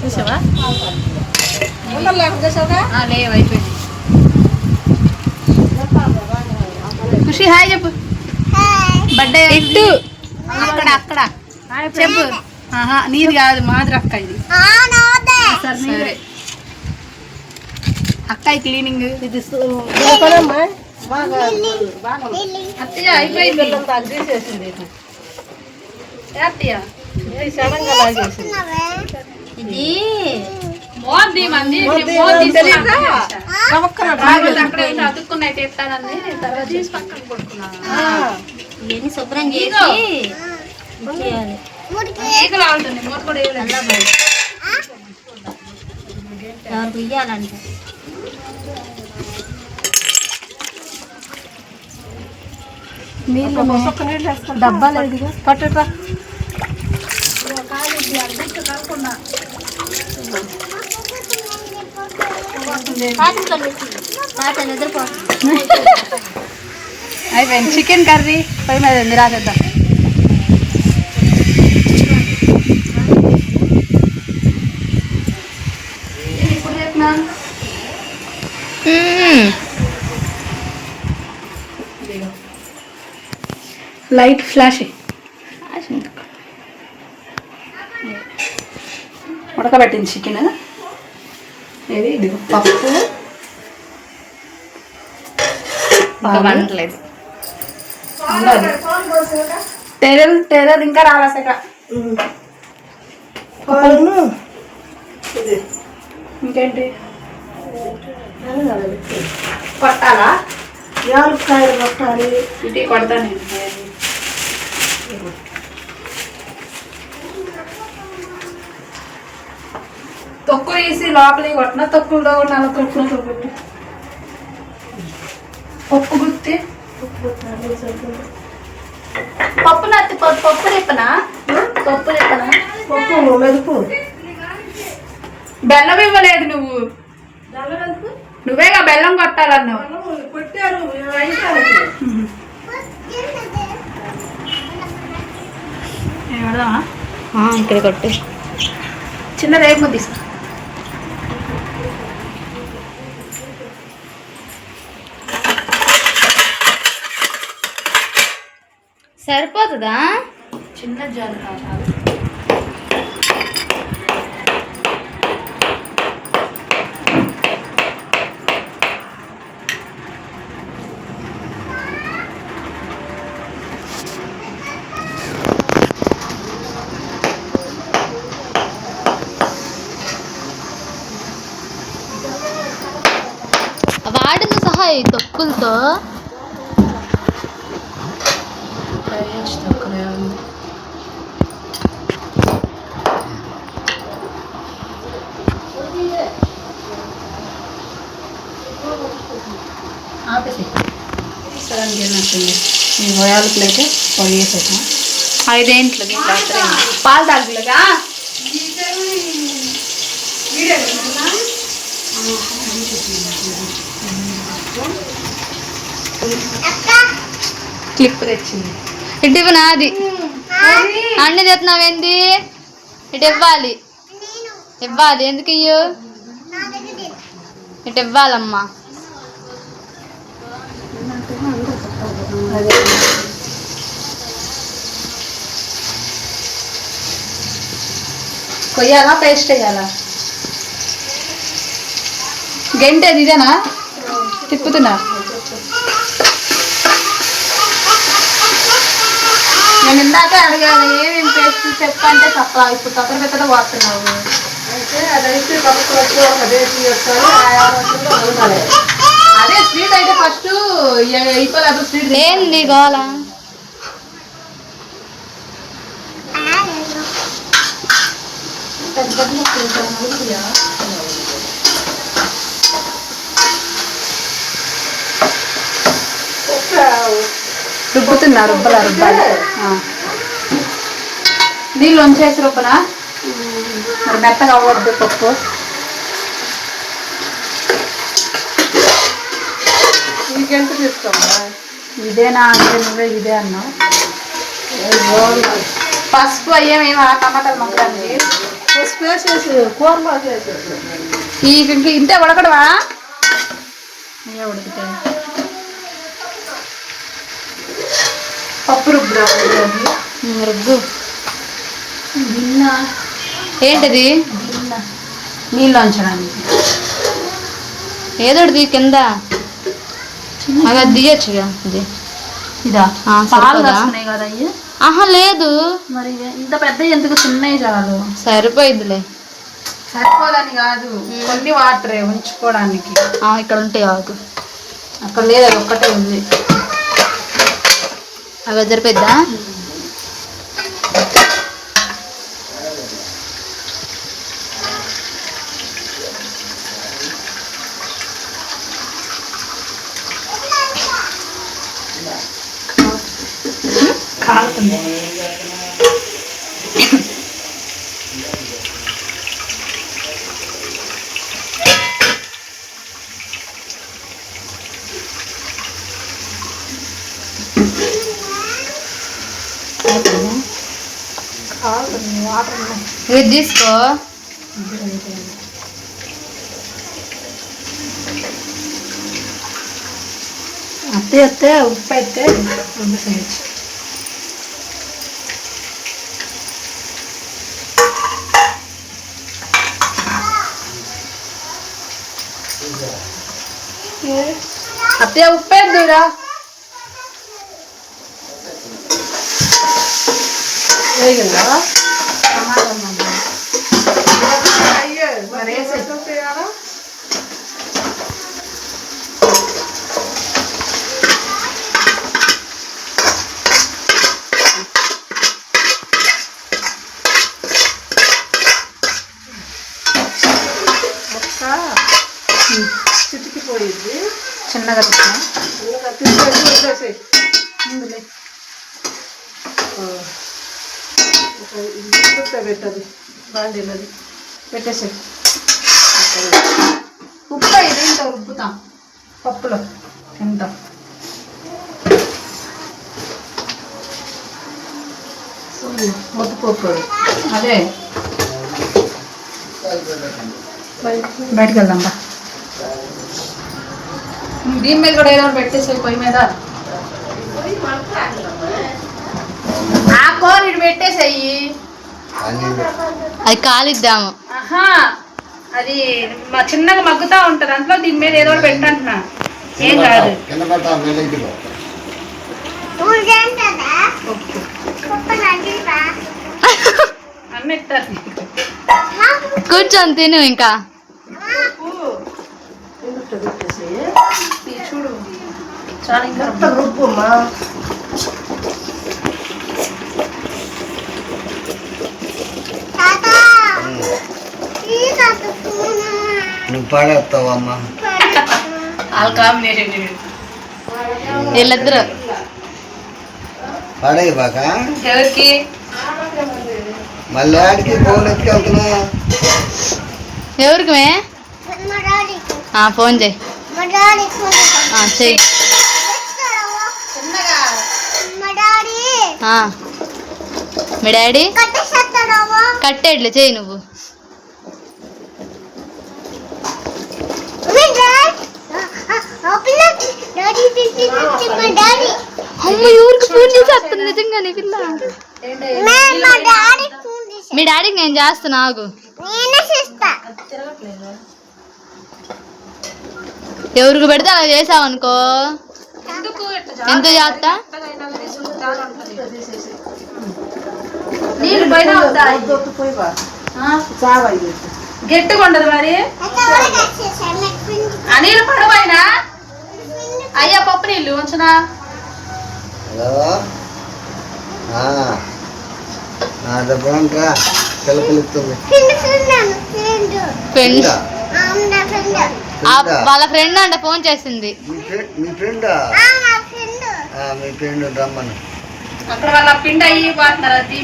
చూసావా ఆ, లేవు అయిపోయింది ఖుషి హాయ్ చెప్పు. బర్త్డే ఇట్టు అక్కడ అక్కడ. చెప్పు. ఆహా నీది కాదు మాది అక్క ఇది. సరే అక్క క్లీనింగ్. ఇది అత్తయ్య అయిపోయింది. ఏ అత్తయ్య? ఇది మోద్ది మంది. మోద్ది అక్కడ అతుక్కున్నాయి తెస్తానని తర్వాత తీసి పక్కన కొడుకున్నాను ఇవన్నీ శుభ్రం చేసి ఈగలు ఆడుతుంది మూత కూడా వేయలేదు ఎవరికి ఇయ్యాలంట నీళ్ళు డబ్బా లేదు అయిపోయింది. చికెన్ కర్రీ పై మీద రాసేద్దాం ఇప్పుడు చెప్పినా లైట్ ఫ్లాష్. ఉడకబెట్టింది చికెన్. ఇది ఇది పప్పు. వండలేదు. టెరర్ టెరర్ ఇంకా రాలేసాక ఇంకేంటి? కొట్టాలా? యాలక్కాయలు కొట్టాలి. ఇటీ కొడతా నేను. తొక్కు వేసి లోపలికి కొట్టిన తొక్కులో నల్ల తొక్కు తొక్కు పప్పు గుత్తి. పప్పు నత్తి పప్పు పప్పు తిప్పనా పప్పు తిప్పనా పప్పు మెదుపు. బెల్లం ఇవ్వలేదు నువ్వు. నువ్వేగా బెల్లం కొట్టాలన్నావు. కొట్టారు ఇక్కడ కొట్టు. చిన్న రేపు తీసుకో. సరిపోతుందా చిన్న జాలి కావాలి వాటితో సహా ఈ తొక్కులతో ఆపేసి సగం తిన్నట్టుంది ఈ వయాలకులు అయితే పొడి వేసేసాం ఐదేంట్లో దీంట్లో పాలు తాగులుగా క్లిప్ తెచ్చింది ఇటు ఇవ్వు నాది. అన్ని తెస్తున్నావేంది ఇటు ఇవ్వాలి. ఇవ్వాలి. ఎందుకు ఇయ్యు? ఇటు ఇవ్వాలమ్మా. కొయ్యాలా పేస్ట్ వేయాలా? గంటేది ఇదేనా? తిప్పుతున్నా. నేను ఇందాక అడిగాను ఏమేమి పేస్ట్ చెప్పంటే చెప్పా ఇప్పుడు తొక్కర పెద్దగా పోతున్నావు అయితే అదైతే అదే స్వీట్ అయితే ఫస్ట్ అయిపోలేదు స్వీట్ ఏంది గోళ రుబ్బుతున్నా రుబ్బలా రుబ్బాలి. ఆ. నీళ్ళు వంచేసి రుబ్బనా? మరి మెత్తగా అవ్వద్దు పప్పు. నీకెంత తీసుకోమ్మా ఇదేనా అంటే నువ్వే ఇదే అన్నావు. పసుపు అయ్యేమేమి టమాటాలు మొక్కడానికి. పసుపు వేసేసి కూరలో వేసేసి ఈ ఇంక ఇంతే ఉడకడవా ఉడికితే పప్పు రుబ్బు ఏంటది? గిన్నె. నీళ్ళు ఉంచడానికి ఏదో ఒకటి తీ కింద అలా దిగచ్చుగా ఇది. ఇదా? పాలు కదా అయ్యి? ఆహా లేదు. మరి ఇంత పెద్ద ఎందుకు? చిన్నవి చాలు. సరిపోయిందిలే సరిపోదని కాదు. కొన్ని వాటరే ఉంచుకోవడానికి. ఇక్కడ ఉంటాయి ఆకు అక్కడ లేదు అది ఒక్కటే ఉంది. అవి సరిపోద్దా వాటర్ ఉన్నాయి ఇది తీసుకో అత్తే అత్తే ఉప్పు అయితే రుబ్బేసేయచ్చు అత్తయ్య ఉప్పు వేద్దురా వేగిందా ఒక్క చిటికిపోయింది చిన్నగా వదిలేసేయ్. ముందులే. పెట్టదు. బాండీలది. పెట్టేసి ఉప్పు ఇది ఇంత రుబ్బుతాం పప్పులో. ఎంత? మొత్తుపోపు అదే. బయటకు వెళ్దాం బా దీని మీద కూడా ఏదో పెట్టేసి పొయ్యి మీద. ఆ కూర ఇటు పెట్టేసేయి. అది కాలిద్దాము ఆహా. అది మా చిన్నగా మగ్గుతా ఉంటది. అందులో దీని మీద ఏదో ఒకటి పెట్టంటున్నా. ఏం కాదు కూర్చొని తిను ఇంకా. చూడు. చాలా ఇంకా నువ్వు పాడేస్తావమ్మా. వీళ్ళిద్దరు. బాక? ఎవరికి? మళ్ళీ ఆడికి ఫోన్ ఎత్తుకెళ్తున్నా ఎవరికి మే? ఆ, ఫోన్ చేయి. ఆ, చెయ్యి. మీ డాడీ? కట్టేడ్లే చెయ్యి నువ్వు. అమ్మ ఎవరికి ఫోన్ పిల్ల? మీ డాడీకి నేను చేస్తున్నా ఆగు. ఎవరికి పెడితే అలా చేసావు అనుకో ఎందుకు ఇట్లా ఎంత చేస్తా గట్టిగా ఉండదు మరి. ఆ నీళ్ళు పడవైనా అయ్యా పప్పు నీళ్ళు ఉంచనా? వాళ్ళ ఫ్రెండ్ అంట ఫోన్ చేసింది. మీ ఫ్రెండ్ మీ ఫ్రెండా? ఆ, మీ ఫ్రెండ్ రమ్మను. అక్కడ వాళ్ళ పిండి అయ్యి పోతున్నారు అది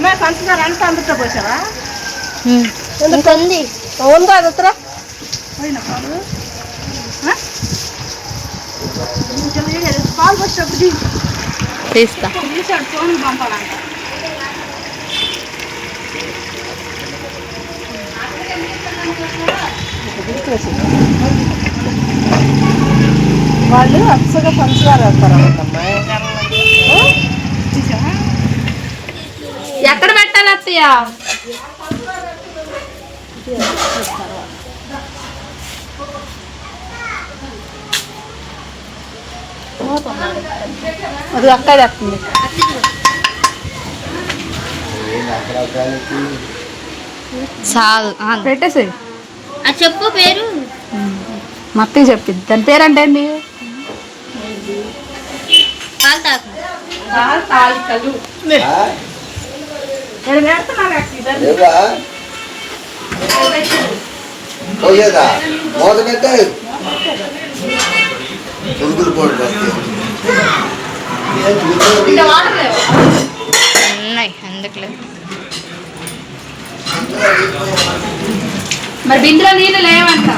అమ్మాయి పంచదార అంతా అమృత పోసావా? ఇంకొంది ఉందా అది ఉత్తరా పోయినా పాలు పాలు వచ్చేప్పుడు తీస్తా. తీసాడు ఫోన్ పంపాలంట. వాళ్ళు అచ్చగా పంచదార వేస్తారు అమ్మాయి ఎక్కడ పెట్టాలి అత్తయ్య? అది అక్కడ వస్తుంది చాలు పెట్టేసి ఆ చెప్పు పేరు. మత్తకి చెప్పింది దాని కాలు తాకు తాలికలు. పోయేదా మూత పెట్టే పురుగులు పోటీ ఉన్నాయి ఎందుకులే మరి బిందులో నీళ్ళు లేవంట.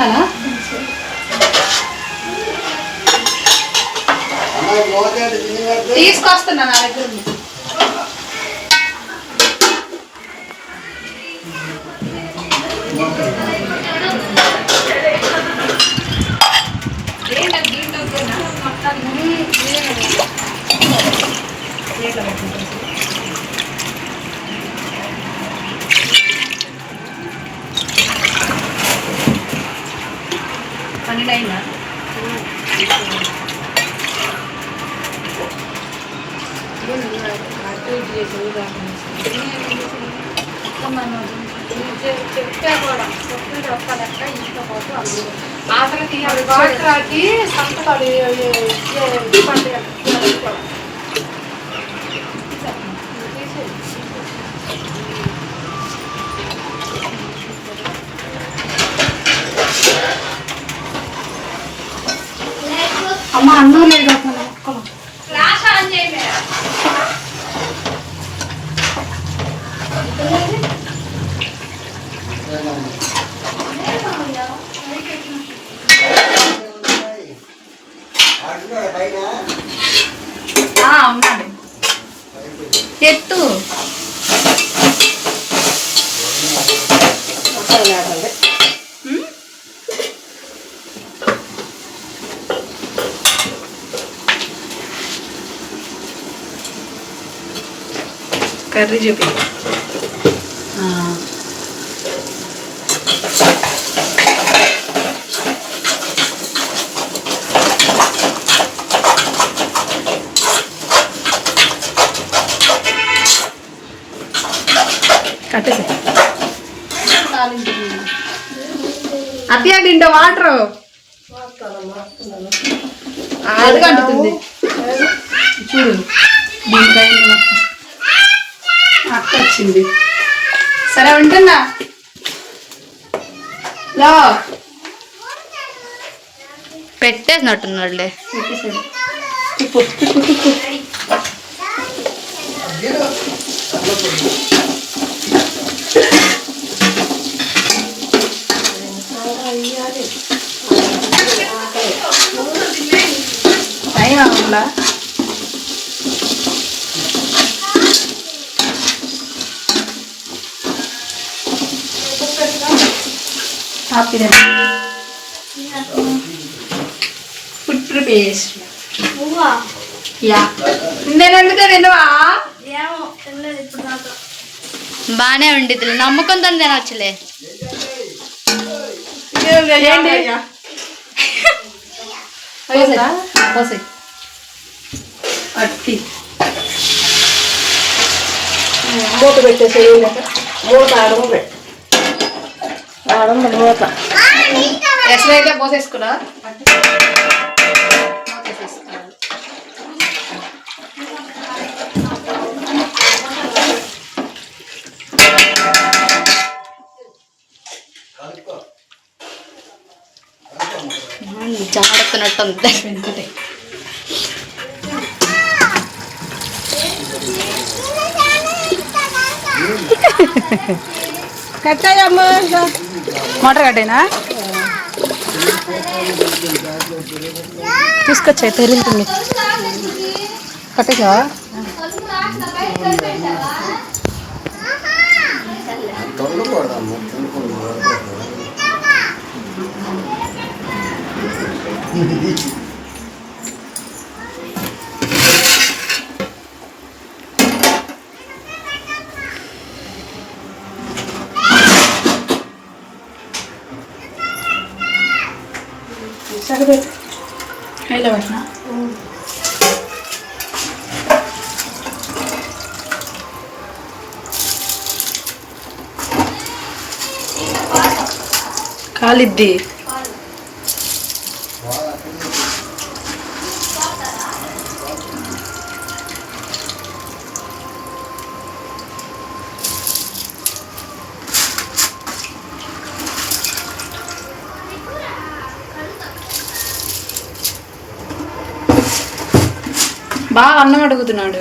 అలా తీసుకొస్తున్నా నా దగ్గర ఉంది. మొత్తాన్ని ఆఖరికి వాటరాకి సంతకాలు ఉన్నాడు ఎత్తు అక్కడ లేదండి ఉమ్? కర్రీ చూపి కట్టేసి నిండా వాటర్. అది కంటుతుంది చూడు. అక్క వచ్చింది. సరే ఉంటుందా లో. పెట్టేసినట్టున్నాడులే. పెట్టేసాడు. తిప్పు, తిప్పు, తిప్పు. టైం అవుతుందా హ్యాపీ ఫుడ్ ప్రిపేస్ యా. నేను ఎందుకు తినవా? బానే ఉండిద్ది నమ్మకంతో తినొచ్చులే. అట్టి. మూత పెట్టేసి మూత ఆడమ పెట్టు ఆడమ మూత ఎసరు అయితే పోసేసుకున్నా పోసేసుకోవాలి. కలుపుకో. జాడ వస్తున్నట్టుంది కట్టాయమ్మా. మోటార్ కట్టేనా? తీసుకొచ్చాయి తెరులుతుంది కట్టేసావా? తొండకూడదమ్మా తొండకూడదు హైలో పెట్టినా? కాలిద్ది. బాగా అన్నం అడుగుతున్నాడు.